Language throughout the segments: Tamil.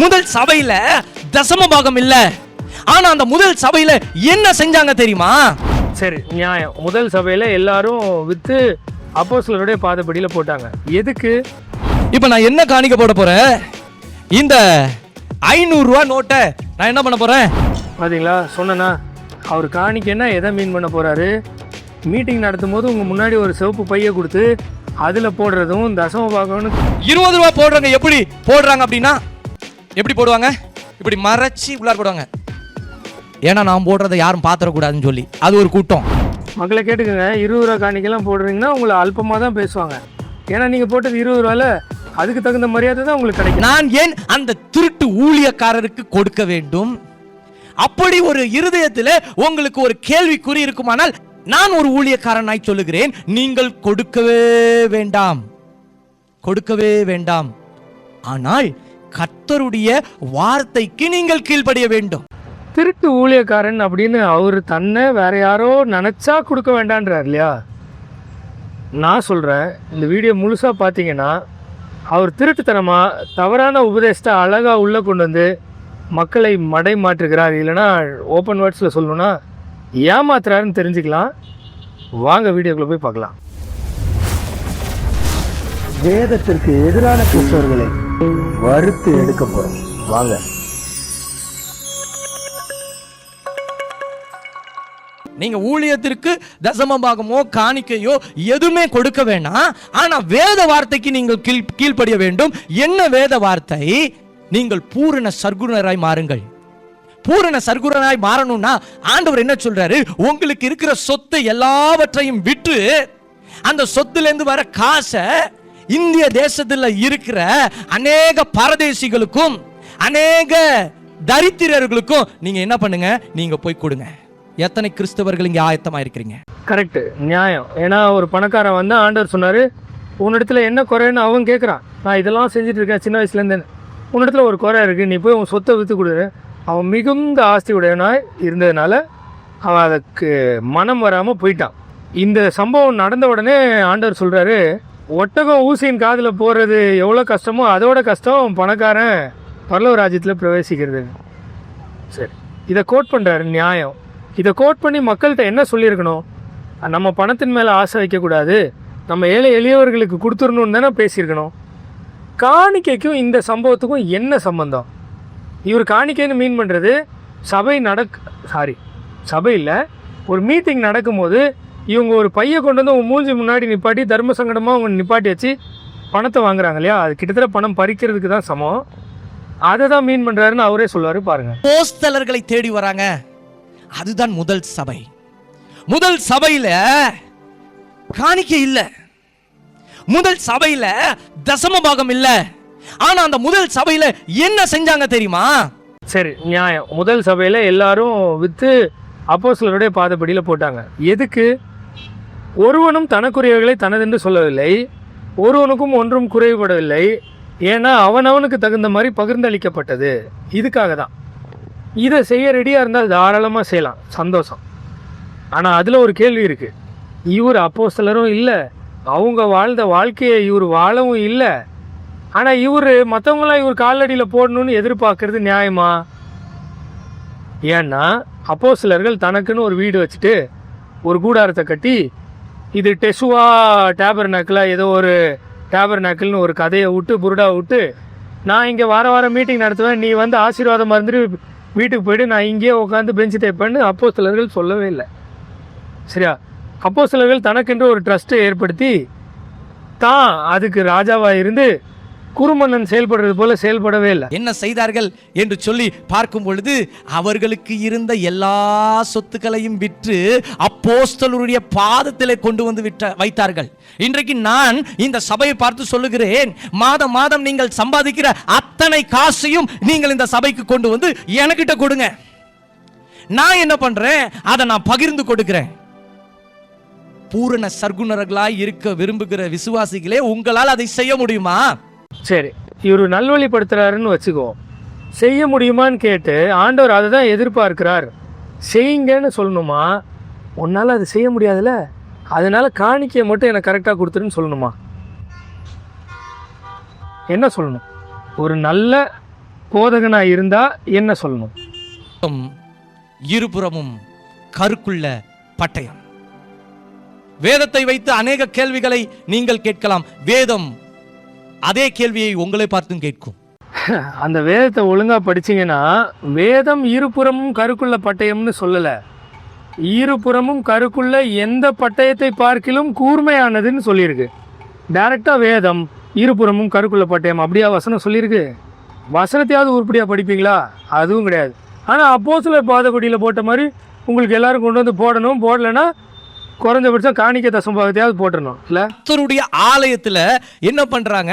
முதல் சபையில தசம பாகம் இல்ல. ஆனா அந்த முதல் சபையில என்ன செஞ்சாங்க தெரியுமா? சரி நியாயம். முதல் சபையில எல்லாரும் வித்து அப்போஸ்தலருடைய பாதப்படியில போட்டாங்க. எதுக்கு? இப்ப நான் என்ன காணிக்க போட போறேன்? இந்த ஐநூறு ரூபா நோட்டை நான் என்ன பண்ண போறேன்? பாத்தீங்களா? சொன்னனா? அவர் காணிக்கைன்னா எதை மீன் பண்ண போறாரு? மீட்டிங் நடத்தும் போது உங்க முன்னாடி ஒரு சிவப்பு பைய கொடுத்து அதுல போடுறதும் தசம பாகம்னு இருபது ரூபா போடுறவங்க எப்படி போடுறாங்க அப்படின்னா எப்படி போடுவாங்க? இப்படி மறைச்சு உள்ளார போடுவாங்க. ஏன்னா நான் போடுறதை யாரும் பாத்திரக்கூடாதுன்னு சொல்லி. அது ஒரு கூட்டம். மக்களை கேட்டுக்கோங்க இருபது ரூபா காணிக்கெல்லாம் போடுறீங்கன்னா உங்களை அல்பமாக தான் பேசுவாங்க. ஏன்னா நீங்கள் போட்டது இருபது ரூபால அதுக்கு தகுந்த மரியாதை தான் உங்களுக்கு கிடைக்கும். நான் ஏன் அந்த திருட்டு ஊழியக்காரருக்கு கொடுக்க வேண்டும்? அப்படி ஒரு இருதயத்தில் உங்களுக்கு ஒரு கேள்விக்குறி இருக்குமானால் நான் ஒரு ஊழியக்காரனாய் சொல்லுகிறேன் நீங்கள் கொடுக்கவே வேண்டாம். கொடுக்கவே வேண்டாம். ஆனால் கர்த்தருடைய வார்த்தைக்கு நீங்கள் கீழ்ப்படிய வேண்டும். திருட்டு ஊழியக்காரன் அப்படின்னு அவர் தன்னை வேற யாரோ நினச்சா கொடுக்க வேண்டான்றார் இல்லையா? நான் சொல்கிறேன் இந்த வீடியோ முழுசாக பார்த்தீங்கன்னா அவர் திருட்டுத்தனமாக தவறான உபதேசத்தை அழகாக உள்ளே கொண்டு வந்து மக்களை மடை மாற்றுகிறார் இல்லைன்னா ஓப்பன் வேர்ட்ஸில் சொல்லணும்னா ஏமாத்துறாருன்னு தெரிஞ்சுக்கலாம். வாங்க வீடியோக்குள்ளே போய் பார்க்கலாம். வேதத்திற்கு எதிரான கிறிஸ்தவர்களை வறுத்து எடுக்க போறோம். வாங்க. நீங்க ஊழியத்திற்கு தசம பாகமோ காணிக்கையோ எதுவுமே கொடுக்க வேணாம். ஆனா வேத வார்த்தைக்கு நீங்கள் கீழ் கீழ்ப்படிய வேண்டும். என்ன வேத வார்த்தை? நீங்கள் பூரண சர்க்குணராய் மாறுங்கள். பூரண சர்க்குணராய் மாறணும்னா ஆண்டவர் என்ன சொல்றாரு? உங்களுக்கு இருக்கிற சொத்தை எல்லாவற்றையும் விட்டு அந்த சொத்துல இருந்து வர காசை இந்திய தேசத்தில் இருக்கிற அநேக பரதேசிகளுக்கும் அநேக தரித்திரர்களுக்கும் நீங்க என்ன பண்ணுங்க? நீங்க போய் கொடுங்க. எத்தனை கிறிஸ்தவர்கள் இங்க ஆயத்தமா இருக்கிறீங்க? கரெக்ட் நியாயம். ஏன்னா ஒரு பணக்காரன் வந்து ஆண்டவர் சொன்னார் உன்னிடத்துல என்ன குறைன்னு அவன் கேட்குறான் நான் இதெல்லாம் செஞ்சுட்டு இருக்கேன் சின்ன வயசுலேருந்து உன்னிடத்துல ஒரு குறை இருக்குது நீ போய் உன் சொத்தை விற்று கொடு. அவன் மிகுந்த ஆஸ்தி உடையவனாய் இருந்ததுனால அவன் அதுக்கு மனம் வராமல் போயிட்டான். இந்த சம்பவம் நடந்த உடனே ஆண்டவர் சொல்கிறாரு ஒட்டகம் ஊசியின் காதில் போகிறது எவ்வளோ கஷ்டமோ அதோட கஷ்டம் பணக்காரன் பரலவ ராஜ்யத்தில் பிரவேசிக்கிறது. சரி. இதை கோட் பண்ணுறாரு நியாயம். இதை கோட் பண்ணி மக்கள்கிட்ட என்ன சொல்லியிருக்கணும்? நம்ம பணத்தின் மேலே ஆசை வைக்கக்கூடாது. நம்ம ஏழை எளியவர்களுக்கு கொடுத்துடணும்னு தானே பேசியிருக்கணும். காணிக்கைக்கும் இந்த சம்பவத்துக்கும் என்ன சம்பந்தம்? இவர் காணிக்கைன்னு மீன் பண்ணுறது சபை நடக் சாரி சபையில் ஒரு மீட்டிங் நடக்கும்போது இவங்க ஒரு பையை கொண்டு வந்து மூஞ்சி முன்னாடி நிப்பாட்டி தர்ம சங்கடமாக அவங்க நிப்பாட்டி வச்சு பணத்தை வாங்குறாங்க இல்லையா? அது கிட்டத்தட்ட பணம் பறிக்கிறதுக்கு தான் சமம். அதை தான் மீன் பண்ணுறாருன்னு அவரே சொல்லுவார் பாருங்கள் போஸ்தலர்களை தேடி வராங்க. அதுதான் முதல் சபை. முதல் சபையில காணிக்கை இல்ல. முதல் சபையில தசம பாகம் இல்ல. ஆனா அந்த முதல் சபையில என்ன செஞ்சாங்க தெரியுமா? சரி நியாயம். முதல் சபையில் எல்லாரும் விற்று அப்போஸ்தலருடைய பாதப்படியில் போட்டாங்க. எதுக்கு? ஒருவனும் தனக்குரியவைகளை தனதென்று சொல்லவில்லை ஒருவனுக்கும் ஒன்றும் குறைவுபடவில்லை. ஏன்னா அவனவனுக்கு தகுந்த மாதிரி பகிர்ந்தளிக்கப்பட்டது. இதுக்காக தான். இதை செய்ய ரெடியாக இருந்தால் தாராளமாக செய்யலாம். சந்தோஷம். ஆனால் அதில் ஒரு கேள்வி இருக்குது இவர் அப்போஸ்தலரும் இல்லை. அவங்க வாழ்ந்த வாழ்க்கையை இவர் வாழவும் இல்லை. ஆனால் இவர் மற்றவங்களாம் இவர் காலடியில் போடணும்னு எதிர்பார்க்கறது நியாயமா? ஏன்னா அப்போ சிலர்கள் தனக்குன்னு ஒரு வீடு வச்சுட்டு ஒரு கூடாரத்தை கட்டி இது டெசுவா டேபர் ஏதோ ஒரு டேபர் நக்கில்னு ஒரு கதையை விட்டு புருடா விட்டு நான் இங்கே வார வாரம் மீட்டிங் நடத்துவேன் நீ வந்து ஆசீர்வாதமாக இருந்துட்டு வீட்டுக்கு போய்ட்டு நான் இங்கேயே உட்காந்து பெஞ்சு தேய்ப்பேன்னு அப்போ சிலர்கள் சொல்லவே இல்லை. சரியா? அப்போ சிலர்கள் தனக்கென்று ஒரு ட்ரஸ்ட்டை ஏற்படுத்தி தான் அதுக்கு ராஜாவாக இருந்து குருமன்னன் செயல்படுறது போல செயல்படவே இல்லை. என்ன செய்தார்கள் என்று சொல்லி பார்க்கும் பொழுது அவர்களுக்கு இருந்த எல்லா சொத்துக்களையும் விற்று அப்போஸ்தலருடைய பாதத்தில் கொண்டு வந்து விட்ட வைத்தார்கள். இன்றைக்கு நான் இந்த சபையை பார்த்து சொல்லுகிறேன் மாதம் மாதம் நீங்கள் சம்பாதிக்கிற அத்தனை காசையும் நீங்கள் இந்த சபைக்கு கொண்டு வந்து எனக்கிட்ட கொடுங்க. நான் என்ன பண்றேன்? அதை நான் பகிர்ந்து கொடுக்கிறேன். பூரண சர்க்குணர்களாய் இருக்க விரும்புகிற விசுவாசிகளே உங்களால் அதை செய்ய முடியுமா? சரி இவர் நல்வழிப்படுத்துறாருன்னு வச்சுக்குவோம் செய்ய முடியுமான்னு கேட்டு ஆண்டவர் அதை தான் எதிர்பார்க்கிறார். செய்யுங்கன்னு சொல்லணுமா? உன்னால் அது செய்ய முடியாதுல்ல? அதனால் காணிக்கையை மட்டும் எனக்கு கரெக்டாக கொடுத்துருன்னு சொல்லணுமா? என்ன சொல்லணும்? ஒரு நல்ல போதகனாக இருந்தால் என்ன சொல்லணும்? இருபுறமும் கருக்குள்ள பட்டயம். வேதத்தை வைத்து அநேக கேள்விகளை நீங்கள் கேட்கலாம். வேதம் அதே கேள்வியை உங்களை பார்த்தும் கேட்கும். அந்த வேதத்தை ஒழுங்கா படிச்சீங்கன்னா வேதம் இருபுறமும் கருக்குள்ள பட்டயம்னு சொல்லல. இருபுறமும் கருக்குள்ள எந்த பட்டயத்தை பார்க்கிலும் கூர்மையானதுன்னு சொல்லியிருக்கு. டைரக்டா வேதம் இருபுறமும் கருக்குள்ள பட்டயம் அப்படியா வசனம் சொல்லியிருக்கு? வசனத்தையாவது உருப்படியா படிப்பீங்களா? அதுவும் கிடையாது. ஆனால் அப்போ சில பாதக்குடியில் போட்ட மாதிரி உங்களுக்கு எல்லாரும் கொண்டு வந்து போடணும் போடலைன்னா குறைஞ்சபட்சம் காணிக்க தசம்பாகத்தையாவது போட்டுடணும் இல்லை? கர்த்தருடைய ஆலயத்துல என்ன பண்றாங்க?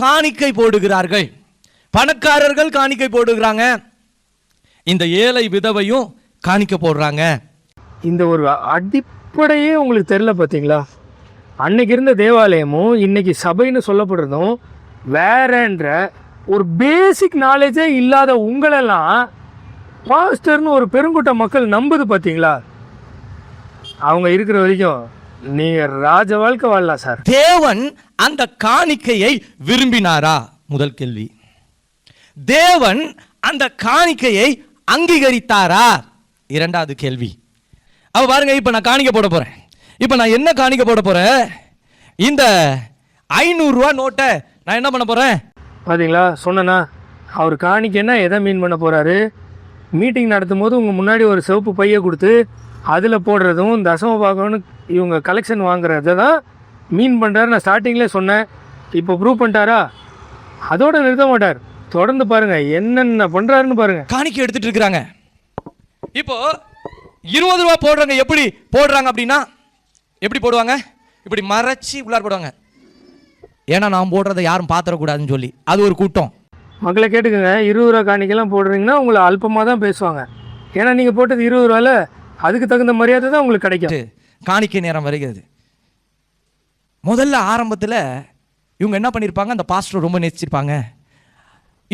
காணிக்கை போடுகிறார்கள். பணக்காரர்கள் காணிக்கை போடுகிறாங்க. இந்த ஏழை விதவையும் காணிக்கை போடுறாங்க. இந்த ஒரு அடிப்படையே உங்களுக்கு தெரில பார்த்தீங்களா அன்னைக்கு இருந்த தேவாலயமும் இன்னைக்கு சபைன்னு சொல்லப்படுறதும் வேறன்ற ஒரு பேசிக் நாலேஜே இல்லாத உங்களெல்லாம் பாஸ்டர்னு ஒரு பெருங்கூட்ட மக்கள் நம்புது பார்த்தீங்களா அவங்க இருக்கிற வரைக்கும் நீங்கள் ராஜ வாழ்க்கை வாழலாம் சார். தேவன் அந்த காணிக்கையை விரும்பினாரா? முதல் கேள்வி. தேவன் அந்த காணிக்கையை அங்கீகரித்தாரா? இரண்டாவது கேள்வி. அவ பாருங்க இப்ப நான் காணிக்கை போட போறேன். இப்ப நான் என்ன காணிக்கை போட போறேன்? இந்த ஐநூறு ரூபா நோட்டை நான் என்ன பண்ண போறேன்? பார்த்தீங்களா சொன்னேனா அவர் காணிக்கைன்னா எதை மீன் பண்ண போகிறாரு மீட்டிங் நடத்தும் போது உங்கள் முன்னாடி ஒரு சிவப்பு பையை கொடுத்து அதில் போடுறதும் தசம பாகம்னு இவங்க கலெக்ஷன் வாங்குறத தான் மீன் பண்ணுறாரு நான் ஸ்டார்டிங்லேயே சொன்னேன். இப்போ ப்ரூவ் பண்ணிட்டாரா? அதோட நிறுத்த மாட்டார். தொடர்ந்து பாருங்கள் என்னென்ன பண்ணுறாருன்னு பாருங்கள் காணிக்கை எடுத்துட்டு இருக்கிறாங்க. இப்போ இருபது ரூபா போடுறவங்க எப்படி போடுறாங்க அப்படின்னா எப்படி போடுவாங்க? இப்படி மறைச்சி உள்ளார போடுவாங்க. ஏன்னா நான் போடுறதை யாரும் பாத்திரக்கூடாதுன்னு சொல்லி. அது ஒரு கூட்டம். மக்களை கேட்டுக்கோங்க இருபது ரூபா காணிக்கெல்லாம் போடுறீங்கன்னா உங்களை அல்பமாக தான் பேசுவாங்க. ஏன்னா நீங்கள் போட்டது இருபது ரூபால அதுக்கு தகுந்த மரியாதை தான் உங்களுக்கு கிடைக்கும். காணிக்கை நேரம் வருகிறது. முதல்ல ஆரம்பத்தில் இவங்க என்ன பண்ணியிருப்பாங்க அந்த பாஸ்டர் ரொம்ப நேசிச்சிருப்பாங்க.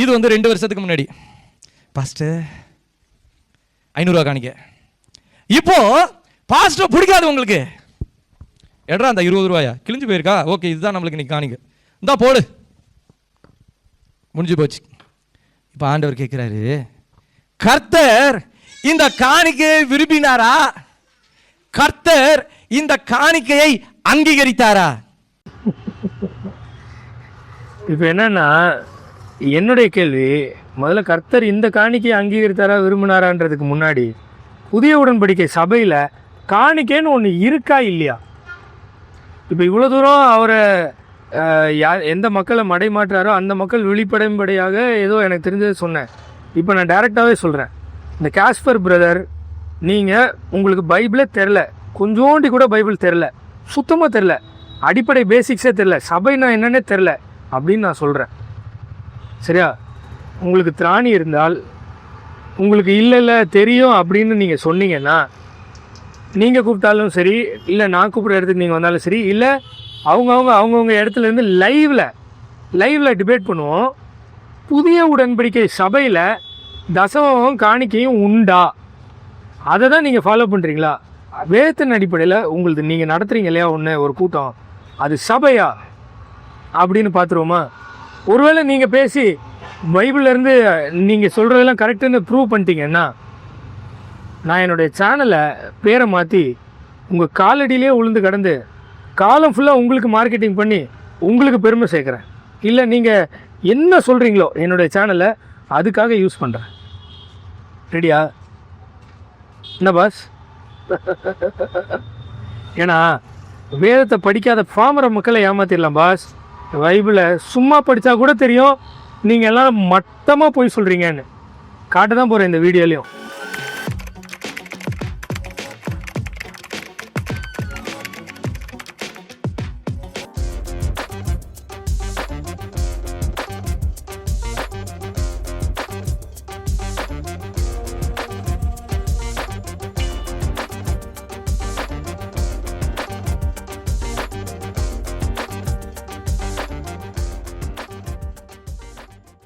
இது வந்து ரெண்டு வருஷத்துக்கு முன்னாடி. பாஸ்டர் ஐநூறுரூவா காணிக்க. இப்போ பாஸ்டர் பிடிக்காது உங்களுக்கு. எட்ரா அந்த இருபது ரூபாயா? கிழிஞ்சு போயிருக்கா? ஓகே இதுதான் நம்மளுக்கு நீ காணிக்க. இந்தா போடு. முடிஞ்சு போச்சு. இப்போ ஆண்டவர் கேட்குறாரு கர்த்தர் இந்த காணிக்கையை விரும்பினாரா? கர்த்தர் இந்த காணிக்கையை அங்கீகரித்தாரா? இப்போ என்னன்னா என்னுடைய கேள்வி முதல்ல கர்த்தர் இந்த காணிக்கையை அங்கீகரித்தாரா விரும்பினாரான்றதுக்கு முன்னாடி புதிய உடன்படிக்கை சபையில் காணிக்கைன்னு ஒன்று இருக்கா இல்லையா? இப்போ இவ்வளோ தூரம் அவரை யா எந்த மக்களை மடைமாற்றாரோ அந்த மக்கள் வெளிப்படையும்படியாக ஏதோ எனக்கு தெரிஞ்சதை சொன்னேன். இப்போ நான் டைரெக்டாகவே சொல்கிறேன் இந்த காஸ்பர் பிரதர் நீங்கள் உங்களுக்கு பைபிளே தெரில கொஞ்சோண்டி கூட பைபிள் தெரில சுத்தமாக தெரில அடிப்படை பேசிக்ஸே தெரில சபைனா என்னன்னே தெரில அப்படின்னு நான் சொல்கிறேன் சரியா? உங்களுக்கு திராணி இருந்தால் உங்களுக்கு இல்லை இல்லை தெரியும் அப்படின்னு நீங்கள் சொன்னீங்கன்னா நீங்கள் கூப்பிட்டாலும் சரி இல்லை நான் கூப்பிட்ற இடத்துக்கு நீங்கள் வந்தாலும் சரி இல்லை அவங்கவுங்க அவங்கவுங்க இடத்துல இருந்து லைவில் லைவில் டிபேட் பண்ணுவோம். புதிய உடன்படிக்கை சபையில் தசமம் காணிக்கையும் உண்டா? அதை தான் நீங்கள் ஃபாலோ பண்ணுறீங்களா வேதத்தின் அடிப்படையில் உங்களுக்கு நீங்கள் நடத்துகிறீங்க இல்லையா ஒன்று ஒரு கூட்டம்? அது சபையா? அப்படின்னு பார்த்துருவோமா? ஒருவேளை நீங்கள் பேசி பைபிள்லேருந்து நீங்கள் சொல்கிறதெல்லாம் கரெக்டுன்னு ப்ரூவ் பண்ணிட்டீங்கன்னா நான் என்னுடைய சேனலை பேரை மாற்றி உங்கள் காலடியிலே உளுந்து கடந்து காலம் ஃபுல்லாக உங்களுக்கு மார்க்கெட்டிங் பண்ணி உங்களுக்கு பெருமை சேர்க்குறேன். இல்லை நீங்கள் என்ன சொல்கிறீங்களோ என்னுடைய சேனலை அதுக்காக யூஸ் பண்ணுறேன் ரெடியா? என்ன பாஸ் ஏன்னா வேதத்தை படிக்காத பாமர மக்களை ஏமாத்திடலாம் பாஸ் பைபிளை சும்மா படித்தா கூட தெரியும். நீங்கள் எல்லாம் மட்டமாக போய் சொல்கிறீங்கன்னு காட்ட தான் போகிறேன் இந்த வீடியோலையும்.